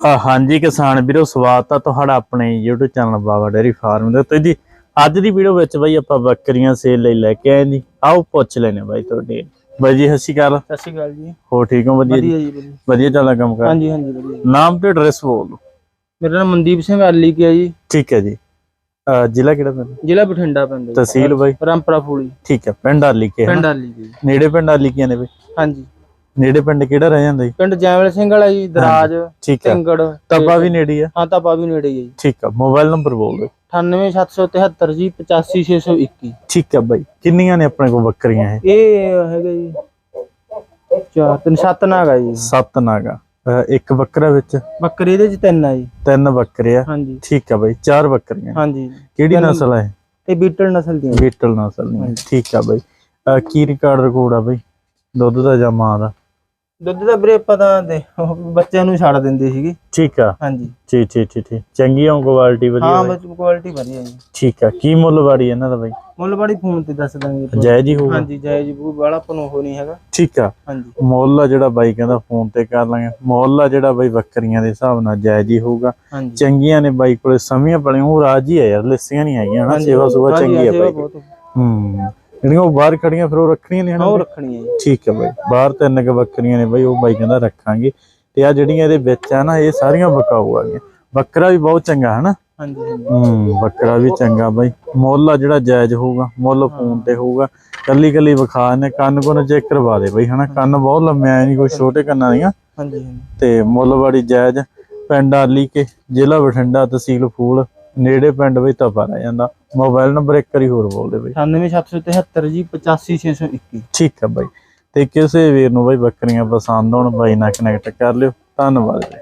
ਹਾਂਜੀ ਕਿਸਾਨ ਵੀਰੋ ਸਵਾਗਤ ਆ ਤੁਹਾਡਾ ਆਪਣੇ YouTube channel Baba dairy farm ਦੇ ਉੱਤੇ। ਜੀ ਅੱਜ ਦੀ ਵੀਡੀਓ ਵਿੱਚ ਬਾਈ ਆਪਾਂ ਬੱਕਰੀਆਂ ਸੇਲ ਲਈ ਲੈ ਕੇ ਆਏ ਜੀ। ਆਓ ਪੁੱਛ ਲੈਨੇ ਬਾਈ ਤੁਹਾਡੇ। ਬਾਈ ਜੀ ਸਤਿ ਸ਼੍ਰੀ ਅਕਾਲ। ਸਤਿ ਸ਼੍ਰੀ ਅਕਾਲ ਜੀ। ਹੋ ਠੀਕ ਹੋ? ਵਧੀਆ ਜੀ? ਵਧੀਆ ਚੱਲਦਾ ਕੰਮ ਕਰ? ਹਾਂਜੀ ਹਾਂਜੀ ਵਧੀਆ। ਨਾਮ ਤੇ ਐਡਰੈਸ ਬੋਲ ਦਿਓ। ਮੇਰਾ ਨਾਮ ਮਨਦੀਪ ਸਿੰਘ ਆਲੀ ਕੀ ਹੈ ਜੀ। ਠੀਕ ਹੈ ਜੀ। ਜ਼ਿਲ੍ਹਾ ਕਿਹੜਾ ਪਿੰਡ ਜ਼ਿਲ੍ਹਾ ਬਠਿੰਡਾ ਪੈਂਦਾ ਤਹਿਸੀਲ ਬਾਈ। ਰਾਮਪੁਰਾ ਫੂਲੀ। ਠੀਕ ਹੈ ਪਿੰਡ ਆਲੀ ਕੇ ਪਿੰਡ ਆਲੀ ਜੀ। ਨੇੜੇ ਪਿੰਡ ਆਲੀ ਕੀ ਨੇ ਬਈ? ਹਾਂਜੀ। ਨੇੜੇ ਪਿੰਡ ਕਿਹੜਾ ਰਹਿ ਜਾਂਦਾ ਜੀ? ਪਿੰਡ ਜੈਮਲ ਸਿੰਘ ਵਾਲਾ ਜੀ ਦਰਾਜ ਠੀਕ ਹੈ ਤਪਾ ਵੀ ਨੇੜੇ ਹੀ ਆ। ਹਾਂ ਤਾਂ ਵੀ ਨੇੜੇ ਹੀ ਹੈ ਜੀ। ਠੀਕ ਹੈ ਮੋਬਾਈਲ ਨੰਬਰ ਬੋਲ ਦਿਓ। 98773 ਜੀ 85621 ਠੀਕ ਹੈ ਬਾਈ ਕਿੰਨੀਆਂ ਨੇ ਆਪਣੇ ਕੋਲ ਬੱਕਰੀਆਂ ਇਹ? ਇਹ ਹੈਗਾ ਜੀ ਚਾਰ ਤਿੰਨ ਸੱਤ ਨਾਗ ਆ ਜੀ। ਸੱਤ ਨਾਗਾ ਇੱਕ ਬੱਕਰਾ ਵਿੱਚ? ਬੱਕਰੀ ਇਹਦੇ ਚ ਤਿੰਨ ਆ ਜੀ। ਤਿੰਨ ਬੱਕਰੇ ਆ। ਹਾਂਜੀ। ਠੀਕ ਆ ਬਾਈ ਚਾਰ ਬੱਕਰੀਆਂ। ਹਾਂਜੀ। ਕਿਹੜੀ ਨਸਲ ਹੈ ਇਹ? ਬੀਟਲ ਨਸਲ ਜੀ। ਬੀਟਲ ਨਸਲ ਨਹੀਂ ਠੀਕ ਆ ਬਾਈ। ਕੀ ਰਿਕਾਰਡ ਰਿਕਾਰਡ ਆ ਬਾਈ? ਦੁੱਧ ਦਾ ਜਾਂ ਮਾਂ ਦਾ? ਦੁੱਧ ਦਾ ਵੀਰੇ ਪਤਾ ਦੇ ਉਹ ਬੱਚਿਆਂ ਨੂੰ ਛੱਡ ਦਿੰਦੇ ਸੀਗੇ। ਠੀਕ ਆ। ਹਾਂਜੀ। ਠੀਕ ਠੀਕ ਠੀਕ ਠੀਕ। ਚੰਗੀਆਂ ਕੁਆਲਿਟੀ ਵਧੀਆ ਹਾਂ ਬਾਈ। ਬੱਚ ਕੁਆਲਿਟੀ ਵਧੀਆ ਜੀ। ਠੀਕ ਆ ਕੀ ਮੁੱਲ ਵਾੜੀ ਇਹਨਾਂ ਦਾ ਬਾਈ? ਮੁੱਲ ਬੜੀ ਫੋਨ ਤੇ ਦੱਸ ਦਾਂਗੇ ਆਪਾਂ। ਜਾਇਜ਼ ਹੀ ਹੋਊਗਾ। ਹਾਂਜੀ ਜੈ ਜੀ ਬੂ ਵਾਲਾ ਪਨੋ ਹੋ ਨਹੀਂ ਹੈਗਾ। ਠੀਕ ਆ। ਹਾਂਜੀ। ਮੁੱਲ ਆ ਜਿਹੜਾ ਬਾਈ ਕਹਿੰਦਾ ਫੋਨ ਤੇ ਕਰ ਲਾਂਗੇ। ਮੁੱਲ ਆ ਜਿਹੜਾ ਬਾਈ ਬੱਕਰੀਆਂ ਦੇ ਹਿਸਾਬ ਨਾਲ ਜਾਇਜ਼ ਹੀ ਹੋਊਗਾ। ਹਾਂਜੀ। ਚੰਗੀਆਂ ਨੇ ਬਾਈ ਕੋਲੇ ਸਮੀਆਂ ਪਲੀਆਂ। ਉਹ ਰਾਜੀ ਆ ਯਾਰ ਲਿਸੀਆਂ ਨਹੀਂ ਹੈਗੀਆਂ ਹਨਾ। ਸੇਵਾ ਸੁਭਾ ਚੰਗੀ ਆ ਬਾਈ। ਬਹੁਤ ਹੂੰ। ਜਿਹੜੀਆਂ ਉਹ ਬਾਹਰ ਖੜੀਆਂ ਫਿਰ ਉਹ ਰੱਖਣੀਆਂ ਨਹੀਂ ਹਨਾ ਉਹ ਰੱਖਣੀ ਹੈ ਜੀ। ਠੀਕ ਹੈ ਬਾਈ। ਬਾਹਰ ਤਿੰਨ ਕੁ ਬੱਕਰੀਆਂ ਨੇ ਬਾਈ ਉਹ ਬਾਈ ਕਹਿੰਦਾ ਰੱਖਾਂਗੇ। ਤੇ ਆ ਜਿਹੜੀਆਂ ਇਹਦੇ ਵਿੱਚ ਆ ਨਾ ਇਹ ਸਾਰੀਆਂ ਬਕਾਊ ਆ ਗਈਆਂ। ਬੱਕਰਾ ਵੀ ਬਹੁਤ ਚੰਗਾ ਹੈ ਨਾ ਹਾਂਜੀ। ਹੂੰ ਬੱਕਰਾ ਵੀ ਚੰਗਾ ਬਾਈ। ਮੁੱਲ ਆ ਜਿਹੜਾ ਜਾਇਜ਼ ਹੋਊਗਾ ਮੁੱਲ ਫੋਨ ਤੇ ਹੋਊਗਾ। ਕੱਲੀ ਕੱਲੀ ਵਿਖਾ ਨੇ ਕੰਨ ਕੋਨ ਚੈੱਕ ਕਰਵਾ ਦੇ ਬਾਈ ਹਨਾ? ਕੰਨ ਬਹੁਤ ਲੰਮੇ ਆਏ ਨਹੀਂ ਕੋਈ ਛੋਟੇ ਕੰਨਾਂ ਦੀਆਂ। ਹਾਂਜੀ ਤੇ ਮੁੱਲ ਵਾੜੀ ਜਾਇਜ਼ ਪਿੰਡ ਆਲੀ ਕੇ ਜ਼ਿਲ੍ਹਾ ਬਠਿੰਡਾ ਤਹਿਸੀਲ ਫੂਲ। ਨੇੜੇ ਪਿੰਡ ਵਿੱਚ ਤਪਾ ਰਹਿ ਜਾਂਦਾ। ਮੋਬਾਈਲ ਨੰਬਰ ਇੱਕ ਵਾਰੀ ਹੋਰ ਬੋਲ ਦੇ ਬਾਈ 97773 ਜੀ 85621 ਠੀਕ ਹੈ ਬਾਈ। ਤੇ ਕਿਸੇ ਵੀਰ ਨੂੰ ਬਾਈ ਬੱਕਰੀਆਂ ਪਸੰਦ ਹੋਣ ਬਾਈ ਨਾਲ ਕਨੈਕਟ ਕਰ ਲਿਓ। ਧੰਨਵਾਦ ਜੀ